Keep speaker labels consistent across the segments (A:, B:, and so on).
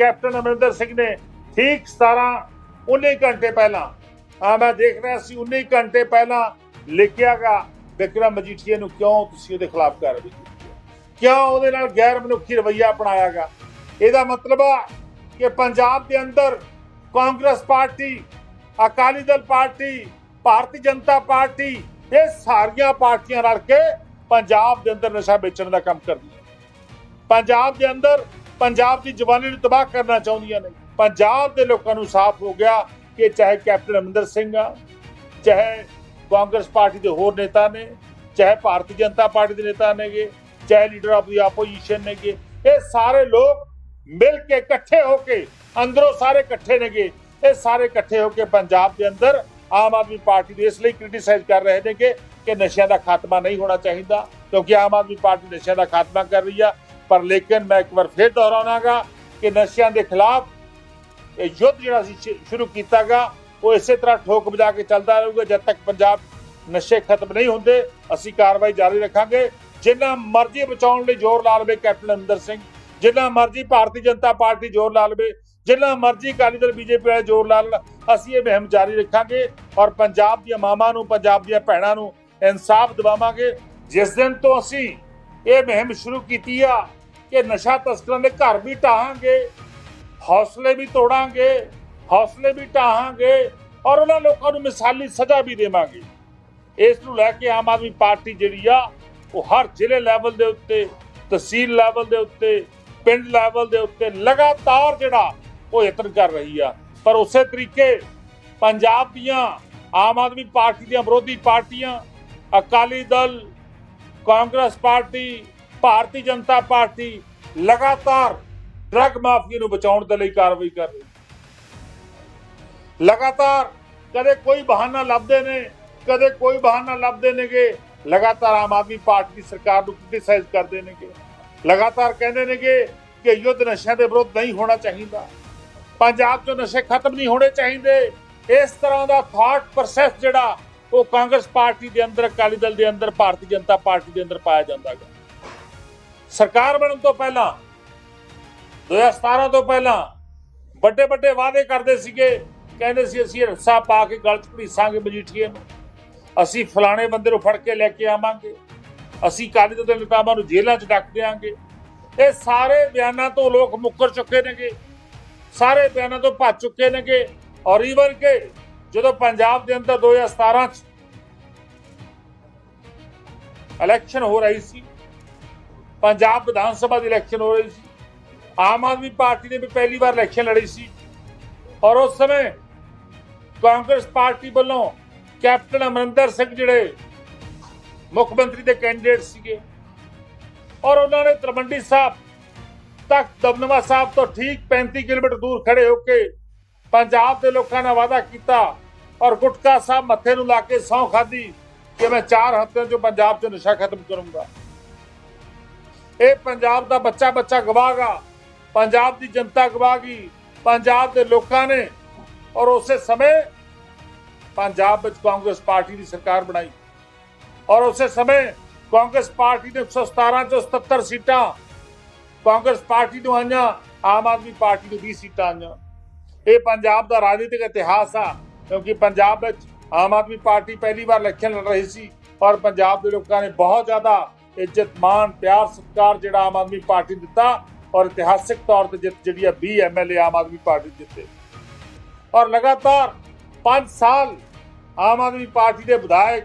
A: Captain Amarinder Singh ਨੇ ਠੀਕ 17 19 ਘੰਟੇ ਪਹਿਲਾਂ ਆ ਮੈਂ ਦੇਖ ਰਿਹਾ ਸੀ 19 ਘੰਟੇ ਪਹਿਲਾਂ ਲਿਖਿਆਗਾ ਵਿਕਰਮ ਮਜੀਠੀਆ ਨੂੰ ਕਿਉਂ ਤੁਸੀਂ ਉਹਦੇ ਖਿਲਾਫ ਕਾਰਵਾਈ ਕੀਤੀ ਕਿਉਂ ਉਹਦੇ ਨਾਲ ਗੈਰ ਮਨੁੱਖੀ ਰਵੱਈਆ ਅਪਣਾਇਆਗਾ ਇਹਦਾ ਮਤਲਬ ਆ ਕਿ ਪੰਜਾਬ ਦੇ ਅੰਦਰ Congress party, Akali Dal party, Bharatiya Janata party, ਇਹ ਸਾਰੀਆਂ ਪਾਰਟੀਆਂ ਰਲ ਕੇ ਪੰਜਾਬ ਦੇ ਅੰਦਰ ਨਸ਼ਾ ਵੇਚਣ ਦਾ ਕੰਮ ਕਰਦੀਆਂ ਪੰਜਾਬ ਦੇ ਅੰਦਰ ਪੰਜਾਬ ਦੀ ਜਵਾਨੀ ਨੂੰ ਤਬਾਹ ਕਰਨਾ ਚਾਹੁੰਦੀਆਂ ਨੇ। ਪੰਜਾਬ ਦੇ ਲੋਕਾਂ ਨੂੰ ਸਾਫ਼ ਹੋ ਗਿਆ ਕਿ ਚਾਹੇ ਕੈਪਟਨ ਅਮਰਿੰਦਰ ਸਿੰਘ ਆ, ਚਾਹੇ ਕਾਂਗਰਸ ਪਾਰਟੀ ਦੇ ਹੋਰ ਨੇਤਾ ਨੇ, ਚਾਹੇ ਭਾਰਤੀ ਜਨਤਾ ਪਾਰਟੀ ਦੇ ਨੇਤਾ ਨੇਗੇ, ਚਾਹੇ ਲੀਡਰ ਆਫ ਦੀ ਆਪੋਜੀਸ਼ਨ ਨੇਗੇ, ਇਹ ਸਾਰੇ ਲੋਕ ਮਿਲ ਕੇ ਇਕੱਠੇ ਹੋ ਕੇ, ਅੰਦਰੋਂ ਸਾਰੇ ਇਕੱਠੇ ਨੇਗੇ, ਇਹ ਸਾਰੇ ਇਕੱਠੇ ਹੋ ਕੇ ਪੰਜਾਬ ਦੇ ਅੰਦਰ ਆਮ ਆਦਮੀ ਪਾਰਟੀ ਦੇ ਇਸ ਲਈ ਕ੍ਰਿਟਿਸਾਈਜ਼ ਕਰ ਰਹੇ ਨੇ ਕਿ ਨਸ਼ਿਆਂ ਦਾ ਖਾਤਮਾ ਨਹੀਂ ਹੋਣਾ ਚਾਹੀਦਾ, ਕਿਉਂਕਿ ਆਮ ਆਦਮੀ ਪਾਰਟੀ ਨਸ਼ਿਆਂ ਦਾ ਖਾਤਮਾ ਕਰ ਰਹੀ ਆ। ਪਰ ਲੇਕਿਨ ਮੈਂ ਇੱਕ ਵਾਰ ਫਿਰ ਦੁਹਰਾਉਣਾਗਾ ਕਿ ਨਸ਼ਿਆਂ ਦੇ ਖਿਲਾਫ ਇਹ ਯੁੱਧ ਜਿਹੜਾ ਅਸੀਂ ਸ਼ੁ- ਸ਼ੁਰੂ ਕੀਤਾਗਾ, ਉਹ ਇਸੇ ਤਰ੍ਹਾਂ ਠੋਕ ਵਜਾ ਕੇ ਚੱਲਦਾ ਰਹੂਗਾ, ਜਦ ਤੱਕ ਪੰਜਾਬ ਨਸ਼ੇ ਖਤਮ ਨਹੀਂ ਹੁੰਦੇ, ਅਸੀਂ ਕਾਰਵਾਈ ਜਾਰੀ ਰੱਖਾਂਗੇ। ਜਿੰਨਾ ਮਰਜ਼ੀ ਬਚਾਉਣ ਲਈ ਜ਼ੋਰ ਲਾ ਲਵੇ ਕੈਪਟਨ ਅਮਰਿੰਦਰ ਸਿੰਘ, ਜਿੰਨਾ ਮਰਜ਼ੀ ਭਾਰਤੀ ਜਨਤਾ ਪਾਰਟੀ ਜ਼ੋਰ ਲਾ ਲਵੇ, ਜਿੰਨਾ ਮਰਜ਼ੀ ਅਕਾਲੀ ਦਲ, ਬੀਜੇਪੀ ਵਾਲੇ ਜ਼ੋਰ ਲਾ ਲੈਣ ਅਸੀਂ ਇਹ ਮੁਹਿੰਮ ਜਾਰੀ ਰੱਖਾਂਗੇ ਔਰ ਪੰਜਾਬ ਦੀਆਂ ਮਾਵਾਂ ਨੂੰ, ਪੰਜਾਬ ਦੀਆਂ ਭੈਣਾਂ ਨੂੰ ਇਨਸਾਫ ਦਿਵਾਵਾਂਗੇ। ਜਿਸ ਦਿਨ ਤੋਂ ਅਸੀਂ ਇਹ ਮੁਹਿੰਮ ਸ਼ੁਰੂ ਕੀਤੀ ਆ ਕਿ ਨਸ਼ਾ ਤਸਕਰਾਂ ਦੇ ਘਰ ਵੀ ਢਾਹਾਂਗੇ, ਹੌਸਲੇ ਵੀ ਤੋੜਾਂਗੇ, ਹੌਸਲੇ ਵੀ ਢਾਹਾਂਗੇ ਔਰ ਉਹਨਾਂ ਲੋਕਾਂ ਨੂੰ ਮਿਸਾਲੀ ਸਜ਼ਾ ਵੀ ਦੇਵਾਂਗੇ। ਇਸ ਨੂੰ ਲੈ ਕੇ ਆਮ ਆਦਮੀ ਪਾਰਟੀ ਜਿਹੜੀ ਆ, ਉਹ ਹਰ ਜ਼ਿਲ੍ਹੇ ਲੈਵਲ ਦੇ ਉੱਤੇ, ਤਹਿਸੀਲ ਲੈਵਲ ਦੇ ਉੱਤੇ, ਪਿੰਡ ਲੈਵਲ ਦੇ ਉੱਤੇ ਲਗਾਤਾਰ ਜਿਹੜਾ ਉਹ ਯਤਨ ਕਰ ਰਹੀ ਆ। ਪਰ ਉਸੇ ਤਰੀਕੇ ਪੰਜਾਬ ਦੀਆਂ ਆਮ ਆਦਮੀ ਪਾਰਟੀ ਦੀਆਂ ਵਿਰੋਧੀ ਪਾਰਟੀਆਂ, Akali Dal, Congress party Bharatiya Janata party ਲਗਾਤਾਰ ਡਰੱਗ ਮਾਫੀਆ ਨੂੰ ਬਚਾਉਣ ਦੇ ਲਈ ਕਾਰਵਾਈ ਕਰ ਰਹੀ ਲਗਾਤਾਰ ਕਦੇ ਕੋਈ ਬਹਾਨਾ ਲੱਭਦੇ ਨੇ, ਕਦੇ ਕੋਈ ਬਹਾਨਾ ਲੱਭਦੇ ਨੇਗੇ। ਲਗਾਤਾਰ ਆਮ ਆਦਮੀ ਪਾਰਟੀ ਦੀ ਸਰਕਾਰ ਨੂੰ ਕ੍ਰਿਟਿਸਾਈਜ਼ ਕਰਦੇ ਨੇਗੇ। ਲਗਾਤਾਰ ਕਹਿੰਦੇ ਨੇਗੇ ਕਿ ਯੁੱਧ ਨਸ਼ਿਆਂ ਦੇ ਵਿਰੁੱਧ ਨਹੀਂ ਹੋਣਾ ਚਾਹੀਦਾ। ਪੰਜਾਬ 'ਚੋਂ ਨਸ਼ੇ ਖਤਮ ਨਹੀਂ ਹੋਣੇ ਚਾਹੀਦੇ। ਇਸ ਤਰ੍ਹਾਂ ਦਾ ਥਾਟ ਪ੍ਰੋਸੈਸ ਜਿਹੜਾ ਉਹ ਕਾਂਗਰਸ ਪਾਰਟੀ ਦੇ ਅੰਦਰ, ਅਕਾਲੀ ਦਲ ਦੇ ਅੰਦਰ, ਭਾਰਤੀ ਜਨਤਾ ਪਾਰਟੀ ਦੇ ਅੰਦਰ ਪਾਇਆ ਜਾਂਦਾ ਹੈ ਸਰਕਾਰ ਬਣਨ ਤੋਂ ਪਹਿਲਾਂ 2017 ਤੋਂ ਪਹਿਲਾਂ ਵੱਡੇ ਵੱਡੇ ਵਾਅਦੇ ਕਰਦੇ ਸੀਗੇ, ਕਹਿੰਦੇ ਸੀ ਅਸੀਂ ਰੱਸਾ ਪਾ ਕੇ ਗਲ 'ਚ ਘੜੀਸਾਂਗੇ ਮਜੀਠੀਏ ਨੂੰ। ਅਸੀਂ ਫਲਾਣੇ ਬੰਦੇ ਨੂੰ ਫੜ ਕੇ ਲੈ ਕੇ ਆਵਾਂਗੇ। ਅਸੀਂ ਕਾਲੀ ਦਲ ਦੇ ਨੇਤਾਵਾਂ ਨੂੰ ਜੇਲ੍ਹਾਂ 'ਚ ਡੱਕ ਦੇਵਾਂਗੇ ਇਹ ਸਾਰੇ ਬਿਆਨਾਂ ਤੋਂ ਲੋਕ ਮੁੱਕਰ ਚੁੱਕੇ ਨੇਗੇ। ਸਾਰੇ ਬਿਆਨਾਂ ਤੋਂ ਭੱਜ ਚੁੱਕੇ ਨੇਗੇ। ਔਰ ਈਵਨ ਕਿ ਜਦੋਂ ਪੰਜਾਬ ਦੇ ਅੰਦਰ 2017 ਚ ਇਲੈਕਸ਼ਨ ਹੋ ਰਹੀ ਸੀ ਪੰਜਾਬ ਵਿਧਾਨ ਸਭਾ ਦੀ ਇਲੈਕਸ਼ਨ ਹੋ ਰਹੀ ਸੀ। ਆਮ ਆਦਮੀ ਪਾਰਟੀ ਨੇ ਵੀ ਪਹਿਲੀ ਵਾਰ ਇਲੈਕਸ਼ਨ ਲੜੀ ਸੀ। ਔਰ ਉਸ ਸਮੇਂ ਕਾਂਗਰਸ ਪਾਰਟੀ ਵੱਲੋਂ ਕੈਪਟਨ ਅਮਰਿੰਦਰ ਸਿੰਘ ਜਿਹੜੇ ਮੁੱਖ ਮੰਤਰੀ ਦੇ ਕੈਂਡੀਡੇਟ ਸੀਗੇ। ਔਰ ਉਹਨਾਂ ਨੇ ਤਲਵੰਡੀ ਸਾਹਿਬ ਤੱਕ, ਦਮਨਵਾ ਸਾਹਿਬ ਤੋਂ ਠੀਕ 35 ਕਿਲੋਮੀਟਰ ਦੂਰ ਖੜੇ ਹੋ ਕੇ ਪੰਜਾਬ ਦੇ ਲੋਕਾਂ ਨਾਲ ਵਾਅਦਾ ਕੀਤਾ ਔਰ ਗੁਟਕਾ ਸਾਹਿਬ ਮੱਥੇ ਨੂੰ ਲਾ ਕੇ ਸਹੁੰ ਖਾਦੀ ਕਿ ਮੈਂ ਚਾਰ ਹਫ਼ਤਿਆਂ 'ਚ ਪੰਜਾਬ 'ਚ ਨਸ਼ਾ ਖਤਮ ਕਰੂੰਗਾ। ਇਹ ਪੰਜਾਬ ਦਾ ਬੱਚਾ ਬੱਚਾ ਗਵਾਗਾ, ਪੰਜਾਬ ਦੀ ਜਨਤਾ ਗਵਾਗੀ, ਪੰਜਾਬ ਦੇ ਲੋਕਾਂ ਨੇ ਔਰ ਉਸੇ ਸਮੇਂ ਪੰਜਾਬ ਵਿੱਚ ਕਾਂਗਰਸ ਪਾਰਟੀ ਦੀ ਸਰਕਾਰ ਬਣਾਈ। ਔਰ ਉਸੇ ਸਮੇਂ ਕਾਂਗਰਸ ਪਾਰਟੀ ਨੇ 117 ਚੋਂ 77 ਸੀਟਾਂ, ਕਾਂਗਰਸ ਪਾਰਟੀ ਨੂੰ ਆਈਆਂ, ਆਮ ਆਦਮੀ ਪਾਰਟੀ ਨੂੰ 20 ਸੀਟਾਂ ਆਈਆਂ। ਇਹ ਪੰਜਾਬ ਦਾ ਰਾਜਨੀਤਿਕ ਇਤਿਹਾਸ ਆ, ਕਿਉਂਕਿ ਪੰਜਾਬ ਵਿੱਚ ਆਮ ਆਦਮੀ ਪਾਰਟੀ ਪਹਿਲੀ ਵਾਰ ਇਲੈਕਸ਼ਨ ਲੜ ਰਹੀ ਸੀ ਔਰ ਪੰਜਾਬ ਦੇ ਲੋਕਾਂ ਨੇ ਬਹੁਤ ਜ਼ਿਆਦਾ ਇੱਜ਼ਤ ਮਾਨ ਪਿਆਰ, ਸਤਿਕਾਰ ਜਿਹੜਾ ਆਮ ਆਦਮੀ ਪਾਰਟੀ ਦਿੱਤਾ ਔਰ ਇਤਿਹਾਸਿਕ ਤੌਰ ਤੇ ਜਿੱਤ ਜਿਹੜੀ ਆ 20 ਐਮਐਲਏ ਆਮ ਆਦਮੀ ਪਾਰਟੀ ਦੇ ਜਿੱਤੇ। ਔਰ ਲਗਾਤਾਰ 5 ਸਾਲ ਆਮ ਆਦਮੀ ਪਾਰਟੀ ਦੇ ਵਿਧਾਇਕ,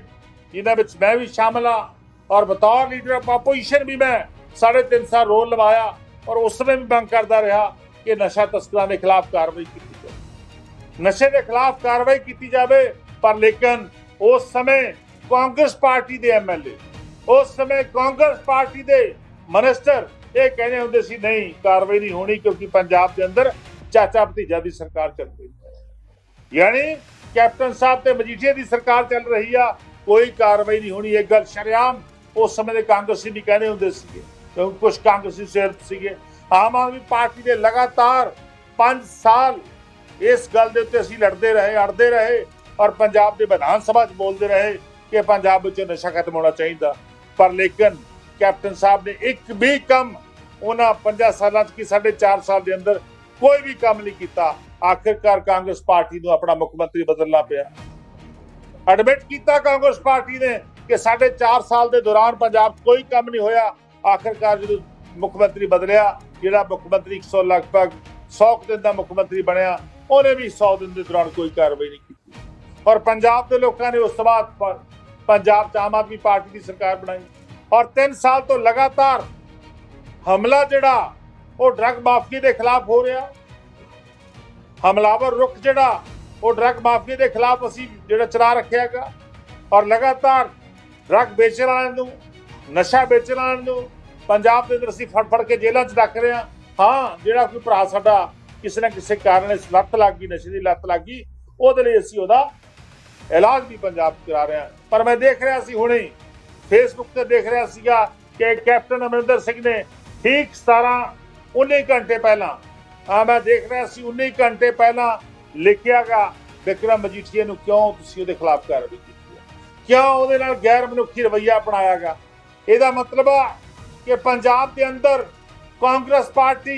A: ਜਿਨ੍ਹਾਂ ਵਿੱਚ ਮੈਂ ਵੀ ਸ਼ਾਮਲ ਹਾਂ ਔਰ ਬਤੌਰ ਲੀਡਰ ਆਫ ਆਪੋਜੀਸ਼ਨ ਵੀ ਮੈਂ ਸਾਢੇ ਤਿੰਨ ਸਾਲ ਰੋਲ ਲਵਾਇਆ ਔਰ ਉਸ ਸਮੇਂ ਵੀ ਮੰਗ ਕਰਦਾ ਰਿਹਾ ਕਿ ਨਸ਼ਾ ਤਸਕਰਾਂ ਦੇ ਖਿਲਾਫ ਕਾਰਵਾਈ ਕੀਤੀ ਜਾਵੇ। ਨਸ਼ੇ ਦੇ ਖਿਲਾਫ ਕਾਰਵਾਈ ਕੀਤੀ ਜਾਵੇ, ਪਰ ਲੇਕਿਨ ਉਸ ਸਮੇਂ ਕਾਂਗਰਸ ਪਾਰਟੀ ਦੇ ਐਮਐਲਏ ਉਸ ਸਮੇਂ ਕਾਂਗਰਸ ਪਾਰਟੀ ਦੇ ਮਨਿਸਟਰ ਇਹ ਕਹਿੰਦੇ ਹੁੰਦੇ ਸੀ, ਨਹੀਂ, ਕਾਰਵਾਈ ਨਹੀਂ ਹੋਣੀ ਕਿਉਂਕਿ ਪੰਜਾਬ ਦੇ ਅੰਦਰ ਚਾਚਾ ਭਤੀਜਾ ਦੀ ਸਰਕਾਰ ਚੱਲ ਰਹੀ ਹੈ। ਯਾਨੀ ਕੈਪਟਨ ਸਾਹਿਬ ਤੇ ਮਜੀਠੀਆ ਦੀ ਸਰਕਾਰ ਚੱਲ ਰਹੀ ਆ, ਕੋਈ ਕਾਰਵਾਈ ਨਹੀਂ ਹੋਣੀ। ਇਹ ਗੱਲ ਸ਼ਰਿਆਮ ਉਸ ਸਮੇਂ ਦੇ ਕਾਂਗਰਸੀ ਵੀ ਕਹਿੰਦੇ ਹੁੰਦੇ ਸੀਗੇ ਕਿਉਂਕਿ ਕੁਝ ਕਾਂਗਰਸੀ ਸਿਰ ਸੀਗੇ। ਆਮ ਆਦਮੀ ਪਾਰਟੀ ਦੇ ਲਗਾਤਾਰ 5 ਸਾਲ ਇਸ ਗੱਲ ਦੇ ਉੱਤੇ ਅਸੀਂ ਲੜਦੇ ਰਹੇ, ਅੜਦੇ ਰਹੇ ਔਰ ਪੰਜਾਬ ਦੇ ਵਿਧਾਨ ਸਭਾ 'ਚ ਬੋਲਦੇ ਰਹੇ ਕਿ ਪੰਜਾਬ ਵਿੱਚ ਨਸ਼ਾ ਖਤਮ ਹੋਣਾ ਚਾਹੀਦਾ। ਪਰ ਲੇਕਿਨ ਕੈਪਟਨ ਸਾਹਿਬ ਨੇ ਇੱਕ ਵੀ ਕੰਮ ਉਹਨਾਂ 5 ਸਾਲਾਂ 'ਚ ਕੀ ਸਾਢੇ 4 ਸਾਲ ਦੇ ਅੰਦਰ ਕੋਈ ਵੀ ਕੰਮ ਨਹੀਂ ਕੀਤਾ। ਆਖਿਰਕਾਰ ਕਾਂਗਰਸ ਪਾਰਟੀ ਨੂੰ ਆਪਣਾ ਮੁੱਖ ਮੰਤਰੀ ਬਦਲਣਾ ਪਿਆ। ਐਡਮਿਟ ਕੀਤਾ ਕਾਂਗਰਸ ਪਾਰਟੀ ਨੇ ਕਿ ਸਾਡੇ 4 ਸਾਲ ਦੇ ਦੌਰਾਨ ਪੰਜਾਬ 'ਚ ਕੋਈ ਕੰਮ ਨਹੀਂ ਹੋਇਆ। ਆਖਿਰਕਾਰ ਜਦੋਂ ਮੁੱਖ ਮੰਤਰੀ ਬਦਲਿਆ, ਜਿਹੜਾ ਮੁੱਖ ਮੰਤਰੀ 100 ਲਗਭਗ 100 ਕੁ ਦਿਨ ਦਾ ਮੁੱਖ ਮੰਤਰੀ ਬਣਿਆ, ਉਹਨੇ ਵੀ 100 ਦਿਨ ਦੇ ਦੌਰਾਨ ਕੋਈ ਕਾਰਵਾਈ ਨਹੀਂ ਕੀਤੀ। ਔਰ ਪੰਜਾਬ ਦੇ ਲੋਕਾਂ ਨੇ ਉਸ ਤੋਂ ਬਾਅਦ ਪੰਜਾਬ 'ਚ ਆਮ ਆਦਮੀ ਪਾਰਟੀ ਦੀ ਸਰਕਾਰ ਬਣਾਈ। ਔਰ 3 ਸਾਲ ਤੋਂ ਲਗਾਤਾਰ ਹਮਲਾ ਜਿਹੜਾ, ਉਹ ਡਰੱਗ ਮਾਫੀਆ ਦੇ ਖਿਲਾਫ ਹੋ ਰਿਹਾ। ਹਮਲਾਵਰ ਰੁਖ ਜਿਹੜਾ, ਉਹ ਡਰੱਗ ਮਾਫੀਆ ਦੇ ਖਿਲਾਫ ਅਸੀਂ ਜਿਹੜਾ ਚਲਾ ਰੱਖਿਆਗਾ ਔਰ ਲਗਾਤਾਰ ਡਰੱਗ ਵੇਚਣ ਵਾਲਿਆਂ ਨੂੰ, ਨਸ਼ਾ ਵੇਚਣ ਵਾਲਿਆਂ ਨੂੰ, ਪੰਜਾਬ ਦੇ ਅੰਦਰ ਅਸੀਂ ਫੜ ਫੜ ਕੇ ਜੇਲ੍ਹਾਂ 'ਚ ਰੱਖ ਰਹੇ ਹਾਂ। ਹਾਂ, ਜਿਹੜਾ ਕੋਈ ਭਰਾ ਸਾਡਾ ਕਿਸੇ ਨਾ ਕਿਸੇ ਕਾਰਨ ਇਸ ਲੱਤ ਲੱਗ ਗਈ, ਨਸ਼ੇ ਦੀ ਲੱਤ ਲੱਗ ਗਈ, ਉਹਦੇ ਲਈ ਅਸੀਂ ਉਹਦਾ ਇਲਾਜ ਵੀ ਪੰਜਾਬ ਕਰਾ ਰਿਹਾ ਪਰ ਮੈਂ ਦੇਖ ਰਿਹਾ ਸੀ ਹੁਣੇ ਹੀ, ਫੇਸਬੁੱਕ ਤੇ ਦੇਖ ਰਿਹਾ ਸੀਗਾ ਕਿ ਕੈਪਟਨ ਅਮਰਿੰਦਰ ਸਿੰਘ ਨੇ ਠੀਕ 17 19 ਘੰਟੇ ਪਹਿਲਾਂ ਆ ਮੈਂ ਦੇਖ ਰਿਹਾ ਸੀ 19 ਘੰਟੇ ਪਹਿਲਾਂ ਲਿਖਿਆਗਾ ਵਿਕਰਮ ਮਜੀਠੀਆ ਨੂੰ ਕਿਉਂ ਤੁਸੀਂ ਉਹਦੇ ਖਿਲਾਫ ਕਾਰਵਾਈ ਕੀਤੀ ਹੈ? ਕਿਉਂ ਉਹਦੇ ਨਾਲ ਗੈਰ ਮਨੁੱਖੀ ਰਵੱਈਆ ਅਪਣਾਇਆਗਾ ਇਹਦਾ ਮਤਲਬ ਆ ਕਿ ਪੰਜਾਬ ਦੇ ਅੰਦਰ Congress party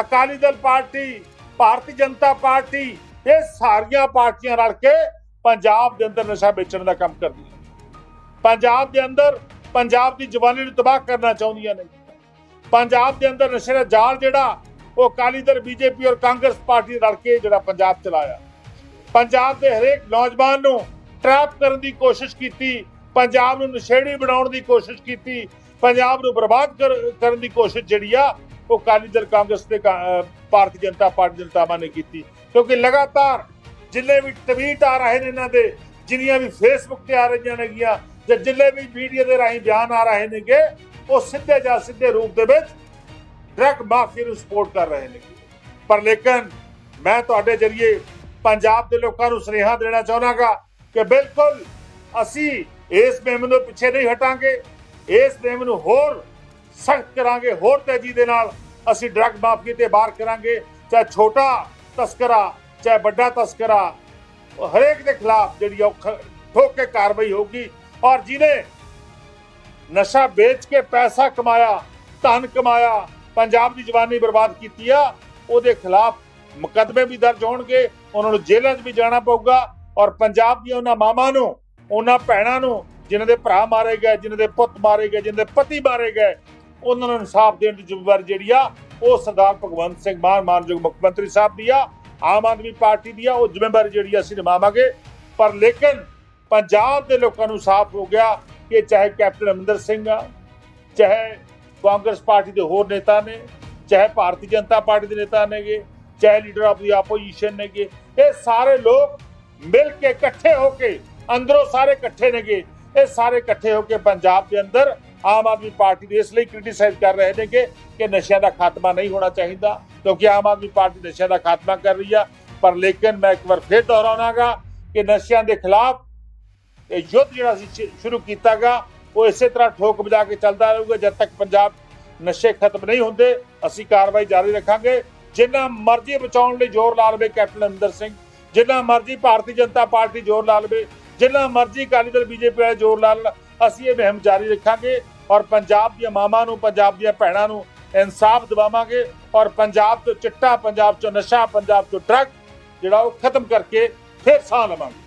A: Akali Dal party Bharatiya Janata party ਇਹ ਸਾਰੀਆਂ ਪਾਰਟੀਆਂ ਰਲ ਕੇ ਪੰਜਾਬ ਦੇ ਅੰਦਰ ਨਸ਼ਾ ਵੇਚਣ ਦਾ ਕੰਮ ਕਰਦੀਆਂ ਪੰਜਾਬ ਦੇ ਅੰਦਰ ਪੰਜਾਬ ਦੀ ਜਵਾਨੀ ਨੂੰ ਤਬਾਹ ਕਰਨਾ ਚਾਹੁੰਦੀਆਂ ਨੇ। ਪੰਜਾਬ ਦੇ ਅੰਦਰ ਨਸ਼ੇ ਦਾ ਜਾਲ ਜਿਹੜਾ, ਉਹ ਅਕਾਲੀ ਦਲ, ਬੀਜੇਪੀ ਔਰ ਕਾਂਗਰਸ ਪਾਰਟੀ ਰਲ ਕੇ ਜਿਹੜਾ ਪੰਜਾਬ ਚਲਾਇਆ। ਪੰਜਾਬ ਦੇ ਹਰੇਕ ਨੌਜਵਾਨ ਨੂੰ ਟਰੈਪ ਕਰਨ ਦੀ ਕੋਸ਼ਿਸ਼ ਕੀਤੀ, ਪੰਜਾਬ ਨੂੰ ਨਸ਼ੇੜੀ ਬਣਾਉਣ ਦੀ ਕੋਸ਼ਿਸ਼ ਕੀਤੀ, ਪੰਜਾਬ ਨੂੰ ਬਰਬਾਦ ਕਰ- ਕਰਨ ਦੀ ਕੋਸ਼ਿਸ਼ ਜਿਹੜੀ ਆ, ਉਹ ਅਕਾਲੀ ਦਲ, ਕਾਂਗਰਸ ਤੇ ਭਾਰਤੀ ਜਨਤਾ ਪਾਰਟੀ ਦੇ ਨੇਤਾਵਾਂ ਨੇ ਕੀਤੀ। ਕਿਉਂਕਿ ਲਗਾਤਾਰ ਜਿੰਨੇ ਵੀ ਟਵੀਟ ਆ ਰਹੇ ਨੇ ਇਹਨਾਂ ਦੇ, ਜਿੰਨੀਆਂ ਵੀ ਫੇਸਬੁੱਕ ਤੇ ਆ ਰਹੀਆਂ ਨੇਗੀਆਂ ਜਾਂ ਜਿੰਨੇ ਵੀ ਮੀਡੀਆ ਦੇ ਰਾਹੀਂ ਬਿਆਨ ਆ ਰਹੇ ਨੇਗੇ, ਉਹ ਸਿੱਧੇ ਜਾਂ ਸਿੱਧੇ ਰੂਪ ਦੇ ਵਿੱਚ ਡਰੱਗ ਮਾਫੀਆ ਨੂੰ ਸਪੋਰਟ ਕਰ ਰਹੇ ਨੇ ਪਰ ਲੇਕਿਨ ਮੈਂ ਤੁਹਾਡੇ ਜਰੀਏ ਪੰਜਾਬ ਦੇ ਲੋਕਾਂ ਨੂੰ ਸੁਨੇਹਾ ਦੇਣਾ ਚਾਹਨਾਗਾ ਕਿ ਬਿਲਕੁਲ ਅਸੀਂ ਇਸ ਮੁਹਿੰਮ ਨੂੰ ਪਿੱਛੇ ਨਹੀਂ ਹਟਾਂਗੇ, ਇਸ ਮੁਹਿੰਮ ਨੂੰ ਹੋਰ ਸਖਤ ਕਰਾਂਗੇ, ਹੋਰ ਤੇਜ਼ੀ ਦੇ ਨਾਲ ਅਸੀਂ ਡਰੱਗ ਮਾਫੀਆ ਤੇ ਬਾਹਰ ਕਰਾਂਗੇ, ਚਾਹੇ ਛੋਟਾ ਤਸਕਰਾ ਚਾਹੇ ਵੱਡਾ ਤਸਕਰਾ ਹਰੇਕ ਦੇ ਖਿਲਾਫ ਜਿਹੜੀ ਆ ਉਹ ਠੋਕ ਕੇ ਕਾਰਵਾਈ ਹੋਊਗੀ ਔਰ ਜਿਹਨੇ ਨਸ਼ਾ ਵੇਚ ਕੇ ਪੈਸਾ ਕਮਾਇਆ, ਧਨ ਕਮਾਇਆ, ਪੰਜਾਬ ਦੀ ਜਵਾਨੀ ਬਰਬਾਦ ਕੀਤੀ ਆ, ਉਹਦੇ ਖਿਲਾਫ ਮੁਕੱਦਮੇ ਵੀ ਦਰਜ ਹੋਣਗੇ, ਉਹਨਾਂ ਨੂੰ ਜੇਲ੍ਹਾਂ 'ਚ ਵੀ ਜਾਣਾ ਪਊਗਾ ਔਰ ਪੰਜਾਬ ਦੀਆਂ ਉਹਨਾਂ ਮਾਵਾਂ ਨੂੰ, ਉਹਨਾਂ ਭੈਣਾਂ ਨੂੰ ਜਿਨ੍ਹਾਂ ਦੇ ਭਰਾ ਮਾਰੇ ਗਏ, ਜਿਨ੍ਹਾਂ ਦੇ ਪੁੱਤ ਮਾਰੇ ਗਏ, ਜਿਨ੍ਹਾਂ ਦੇ ਪਤੀ ਮਾਰੇ ਗਏ, ਉਹਨਾਂ ਨੂੰ ਇਨਸਾਫ ਦੇਣ ਦੀ ਜ਼ਿੰਮੇਵਾਰੀ ਜਿਹੜੀ ਆ, ਉਹ ਸਰਦਾਰ ਭਗਵੰਤ ਸਿੰਘ ਮਾਨ, ਮਾਨਯੋਗ ਮੁੱਖ ਮੰਤਰੀ ਸਾਹਿਬ ਦੀ ਆ। ਆਮ ਆਦਮੀ ਪਾਰਟੀ ਦੀ ਆ, ਉਹ ਜ਼ਿੰਮੇਵਾਰੀ ਜਿਹੜੀ ਅਸੀਂ ਨਿਭਾਵਾਂਗੇ। ਪਰ ਲੇਕਿਨ ਪੰਜਾਬ ਦੇ ਲੋਕਾਂ ਨੂੰ ਸਾਫ਼ ਹੋ ਗਿਆ ਕਿ ਚਾਹੇ ਕੈਪਟਨ ਅਮਰਿੰਦਰ ਸਿੰਘ ਆ, ਚਾਹੇ ਕਾਂਗਰਸ ਪਾਰਟੀ ਦੇ ਹੋਰ ਨੇਤਾ ਨੇ, ਚਾਹੇ ਭਾਰਤੀ ਜਨਤਾ ਪਾਰਟੀ ਦੇ ਨੇਤਾ ਨੇਗੇ, ਚਾਹੇ ਲੀਡਰ ਆਫ ਦੀ ਆਪੋਜੀਸ਼ਨ ਨੇਗੇ, ਇਹ ਸਾਰੇ ਲੋਕ ਮਿਲ ਕੇ ਇਕੱਠੇ ਹੋ ਕੇ, ਅੰਦਰੋਂ ਸਾਰੇ ਇਕੱਠੇ ਨੇਗੇ ਇਹ ਸਾਰੇ ਇਕੱਠੇ ਹੋ ਕੇ ਪੰਜਾਬ ਦੇ ਅੰਦਰ ਆਮ ਆਦਮੀ ਪਾਰਟੀ ਦੇ ਇਸ ਲਈ ਕ੍ਰਿਟਿਸਾਈਜ਼ ਕਰ ਰਹੇ ਨੇ ਕਿ ਕਿ ਨਸ਼ਿਆਂ ਦਾ ਖਾਤਮਾ ਨਹੀਂ ਹੋਣਾ ਚਾਹੀਦਾ, ਕਿਉਂਕਿ ਆਮ ਆਦਮੀ ਪਾਰਟੀ ਨਸ਼ਿਆਂ ਦਾ ਖਾਤਮਾ ਕਰ ਰਹੀ ਆ। ਪਰ ਲੇਕਿਨ ਮੈਂ ਇੱਕ ਵਾਰ ਫੇਰ ਦੁਹਰਾਉਣਾਗਾ ਕਿ ਨਸ਼ਿਆਂ ਦੇ ਖਿਲਾਫ ਇਹ ਯੁੱਧ ਜਿਹੜਾ ਅਸੀਂ ਸ਼ੁ- ਸ਼ੁਰੂ ਕੀਤਾਗਾ, ਉਹ ਇਸੇ ਤਰ੍ਹਾਂ ਠੋਕ ਵਜਾ ਕੇ ਚੱਲਦਾ ਰਹੂਗਾ, ਜਦ ਤੱਕ ਪੰਜਾਬ ਨਸ਼ੇ ਖਤਮ ਨਹੀਂ ਹੁੰਦੇ, ਅਸੀਂ ਕਾਰਵਾਈ ਜਾਰੀ ਰੱਖਾਂਗੇ। ਜਿੰਨਾ ਮਰਜ਼ੀ ਬਚਾਉਣ ਲਈ ਜ਼ੋਰ ਲਾ ਲਵੇ ਕੈਪਟਨ ਅਮਰਿੰਦਰ ਸਿੰਘ, ਜਿੰਨਾ ਮਰਜ਼ੀ ਭਾਰਤੀ ਜਨਤਾ ਪਾਰਟੀ ਜ਼ੋਰ ਲਾ ਲਵੇ ਜਿੰਨਾ ਮਰਜ਼ੀ ਅਕਾਲੀ ਦਲ, ਬੀਜੇਪੀ ਵਾਲੇ ਜ਼ੋਰ ਲਾ ਲੈਣ, ਅਸੀਂ ਇਹ ਮੁਹਿੰਮ ਜਾਰੀ ਰੱਖਾਂਗੇ ਔਰ ਪੰਜਾਬ ਦੀਆਂ ਮਾਵਾਂ ਨੂੰ, ਪੰਜਾਬ ਦੀਆਂ ਭੈਣਾਂ ਨੂੰ ਇਨਸਾਫ ਦਿਵਾਵਾਂਗੇ ਔਰ ਪੰਜਾਬ ਤੋਂ ਚਿੱਟਾ, ਪੰਜਾਬ 'ਚੋਂ ਨਸ਼ਾ, ਪੰਜਾਬ ਤੋਂ ਡਰੱਗ ਜਿਹੜਾ ਉਹ ਖਤਮ ਕਰਕੇ ਫਿਰ ਸਾਹ ਲਵਾਂਗੇ।